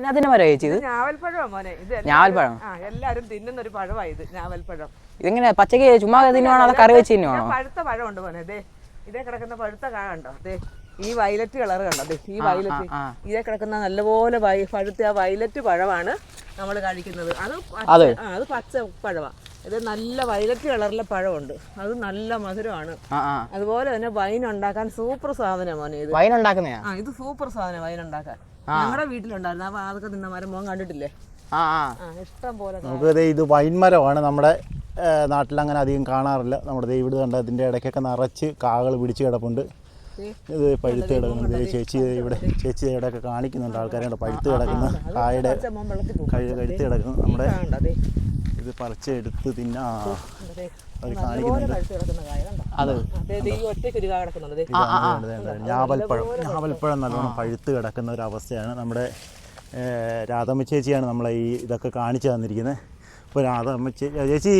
അതിനകത്തിന്റെ മരം ചേച്ചി ഞാവൽപ്പഴമാ മോനെ. ഇത് എല്ലാവരും- ഞാവൽപ്പഴം? ആ എല്ലാരും തിന്നുന്ന ഒരു പഴമാ ഇത് ഞാവൽപ്പഴം. ഇതെങ്ങനെ പച്ചക്ക് ചുമ്മാ തിന്നുവാണോ? അതോ കറി വെച്ച് ഞാൻ തിന്നുവാണോ പഴുത്ത പഴമുണ്ട് മോനെ ദേ. ഇതേ കിടക്കുന്ന പഴുത്ത കാ കണ്ടോ ദേ. ഈ വയലറ്റ് കളർ കണ്ടോ ദേ. ഈ വയലറ്റ് ആ. ഇതേ കിടക്കുന്ന നല്ലപോലെ വയ- പഴുത്ത ആ വയലറ്റ് പഴമാണ് നമ്മൾ കഴിക്കുന്നത്. അത് പച്ച- അത്? ആ അത് പച്ച പഴമാണ് ഇത് നല്ല വയലറ്റ് കളറിലെ പഴമുണ്ട്. അത് നല്ല മധുരമാണ്. ആ ആ. അതുപോലെ തന്നെ വൈൻ ഉണ്ടാക്കാൻ സൂപ്പർ സാധനം മോനെ ഇത്. വൈൻ ഉണ്ടാക്കുന്നയാ? ആ ഇത് സൂപ്പർ സാധനം വൈൻ ഉണ്ടാക്കാൻ. ഞങ്ങളുടെ വീട്ടിലുണ്ടായിരുന്നു. അപ്പൊ അതൊക്കെ നിന്ന മരം മോൻ കണ്ടിട്ടില്ലേ? ആ ഇഷ്ടം പോലെ നമുക്ക് ഇത് വൈൻമരമാണ് നമ്മുടെ നാട്ടിൽ അങ്ങനെ അധികം കാണാറില്ല. നമ്മുടെ ഇവിടെ കണ്ട അതിന്റെ ഇടയ്ക്കൊക്കെ നിറച്ച് കാകൾ പിടിച്ച് കിടപ്പുണ്ട്. ഇത് പഴുത്ത് കിടക്കുന്നത് ചേച്ചി ഇവിടെ ചേച്ചി ഇവിടെ ഇവിടെയൊക്കെ കാണിക്കുന്നുണ്ട്. ആൾക്കാരെ പഴുത്ത് കിടക്കുന്ന കായുടെ കഴുത്ത് കിടക്കുന്നു നമ്മുടെ ഇത് പറിച്ചെടുത്ത് തിന്നാ. ഞാവൽപ്പഴം. ഞാവൽപ്പഴം നല്ലോണം പഴുത്ത് കിടക്കുന്ന ഒരു അവസ്ഥയാണ് നമ്മുടെ രാധമ്മ ചേച്ചിയാണ് നമ്മളെ ഈ ഇതൊക്കെ കാണിച്ചു തന്നിരിക്കുന്നത്. ഇപ്പോൾ അത് അമ്മച്ചി ചേച്ചി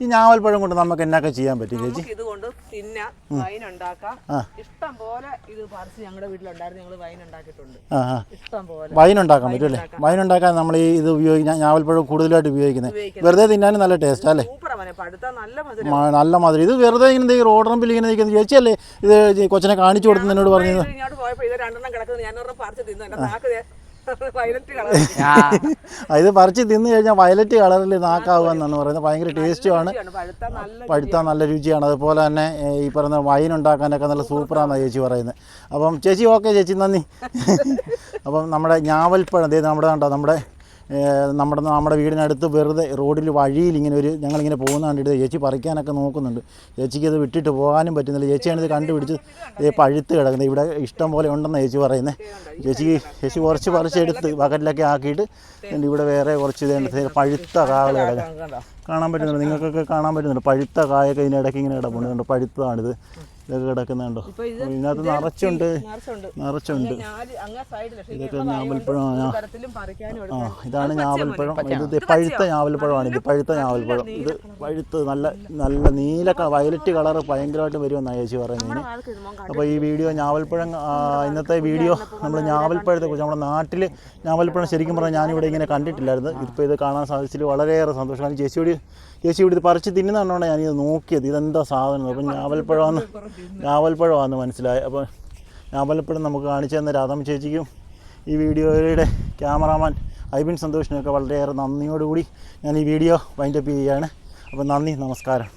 ഈ ഞാവൽപ്പഴം കൊണ്ട് നമുക്ക് എന്നൊക്കെ ചെയ്യാൻ പറ്റും ചേച്ചി? നമുക്ക് ഇതുകൊണ്ട് തിന്നാം വൈൻ ഉണ്ടാക്കാം ഇഷ്ടം പോലെ ഇത് പറിച്ച് ഞങ്ങളുടെ വീട്ടിലുണ്ടായിരുന്നു ഞങ്ങൾ വൈൻ ഉണ്ടാക്കിയിട്ടുണ്ട് ആ ആ. ഇഷ്ടം പോലെ വൈൻ ഉണ്ടാക്കാൻ പറ്റും അല്ലേ? വൈൻ ഉണ്ടാക്കാൻ നമ്മൾ ഈ ഇത് ഉപയോഗിക്കുന്ന ഞാവൽപ്പഴം കൂടുതലായിട്ട് ഉപയോഗിക്കുന്നത്. വെറുതെ തിന്നാനും നല്ല ടേസ്റ്റ് അല്ലേ? സൂപ്പറാണ് നല്ല മധുരം. മ- നല്ല മധുരം. ഇത് വെറുതെ ഇങ്ങനെ ഈ റോഡ് റമ്പിൽ ഇങ്ങനെ നിൽക്കുന്നത് ചേച്ചിയല്ലേ ഇത് കൊച്ചിനെ കാണിച്ചു കൊടുത്ത് എന്നോട് പറഞ്ഞത് ഇങ്ങോട്ട് പോയപ്പോൾ ഇത് രണ്ടെണ്ണം കിടക്കുന്നത് ഞാൻ ഒരെണ്ണം പറിച്ച് തിന്നു. എന്റെ നാക്ക് ആ, ഇത് പറിച്ച് തിന്നു കഴിഞ്ഞാൽ വയലറ്റ് കളറിൽ നാക്കാവുക എന്നാണ് പറയുന്നത്. ഭയങ്കര ടേസ്റ്റുമാണ് പഴുത്ത നല്ല രുചിയാണ്. അതുപോലെ തന്നെ ഈ പറയുന്ന വൈൻ ഉണ്ടാക്കാനൊക്കെ നല്ല സൂപ്പറാണെന്നാണ് ചേച്ചി പറയുന്നത്. അപ്പം ചേച്ചി ഓക്കെ ചേച്ചി നന്ദി. അപ്പം നമ്മുടെ ഞാവൽപ്പഴം ദേ നമ്മുടെ കണ്ടോ നമ്മുടെ നമ്മുടെ നമ്മുടെ വീടിനടുത്ത് വെറുതെ റോഡിൽ വഴിയിൽ ഇങ്ങനെ ഒരു ഞങ്ങളിങ്ങനെ പോകുന്ന കണ്ടിട്ട് ചേച്ചി പറിക്കാനൊക്കെ നോക്കുന്നുണ്ട്. ചേച്ചിക്ക് അത് വിട്ടിട്ട് പോകാനും പറ്റുന്നില്ല. ചേച്ചിയാണിത് കണ്ടുപിടിച്ച് പഴുത്ത് കിടക്കുന്നത്. ഇവിടെ ഇഷ്ടം പോലെ ഉണ്ടെന്നാണ് ചേച്ചി പറയുന്നത് ചേച്ചി ചേച്ചി കുറച്ച് പറിച്ചെടുത്ത് ബക്കറ്റിലൊക്കെ ആക്കിയിട്ട് ഇവിടെ വേറെ കുറച്ച് ഇതേണ്ട പഴുത്ത കാവൾ കിടക്കുക കാണാൻ പറ്റുന്നുണ്ട്. നിങ്ങൾക്കൊക്കെ കാണാൻ പറ്റുന്നുണ്ട്. പഴുത്ത കായൊക്കെ ഇതിനിടയ്ക്ക് ഇങ്ങനെ കിടപ്പുണ്ട്. പഴുത്തതാണിത്. ഇതൊക്കെ കിടക്കുന്നുണ്ടോ? ഇതിനകത്ത് നിറച്ചുണ്ട്. നിറച്ചുണ്ട്. ഇതൊക്കെ ഞാവൽപ്പഴം ആ ഇതാണ് ഞാവൽപ്പഴം. ഇത് പഴുത്ത ഞാവൽപ്പഴമാണ്. ഇത് പഴുത്ത ഞാവൽപ്പഴം. ഇത് പഴുത്ത് നല്ല നല്ല നീല വയലറ്റ് കളർ ഭയങ്കരമായിട്ട് വരുമെന്നാണ് ചേച്ചി പറയുന്നതിന്. അപ്പോൾ ഈ വീഡിയോ ഞാവൽപ്പഴം ഇന്നത്തെ വീഡിയോ നമ്മൾ ഞാവൽപ്പഴത്തെ കുറിച്ച് നമ്മുടെ നാട്ടിൽ ഞാവൽപ്പഴം ശരിക്കും പറഞ്ഞാൽ ഞാനിവിടെ ഇങ്ങനെ കണ്ടിട്ടില്ലായിരുന്നു. ഇപ്പോൾ ഇത് കാണാൻ സാധിച്ചതിൽ വളരെയേറെ സന്തോഷമാണ് ചേച്ചിയോട് ചേച്ചി ഇവിടെ ഇത് പറിച്ച് തിന്നുന്നതുകൊണ്ടാണ് ഞാനിത് നോക്കിയത്. ഇതെന്താ സാധനം? അപ്പം ഞാവൽപ്പഴമാണെന്ന് ഞാവൽപ്പഴമാണെന്ന് മനസ്സിലായി അപ്പോൾ ഞാവൽപ്പഴം നമുക്ക് കാണിച്ചു തന്ന രാധമ്മ ചേച്ചിക്കും ഈ വീഡിയോയുടെ ക്യാമറാമാൻ ഐബിൻ സന്തോഷിനൊക്കെ വളരെയേറെ നന്ദിയോടുകൂടി ഞാൻ ഈ വീഡിയോ വൈൻഡപ്പ് ചെയ്യുകയാണ്. അപ്പോൾ നന്ദി നമസ്കാരം.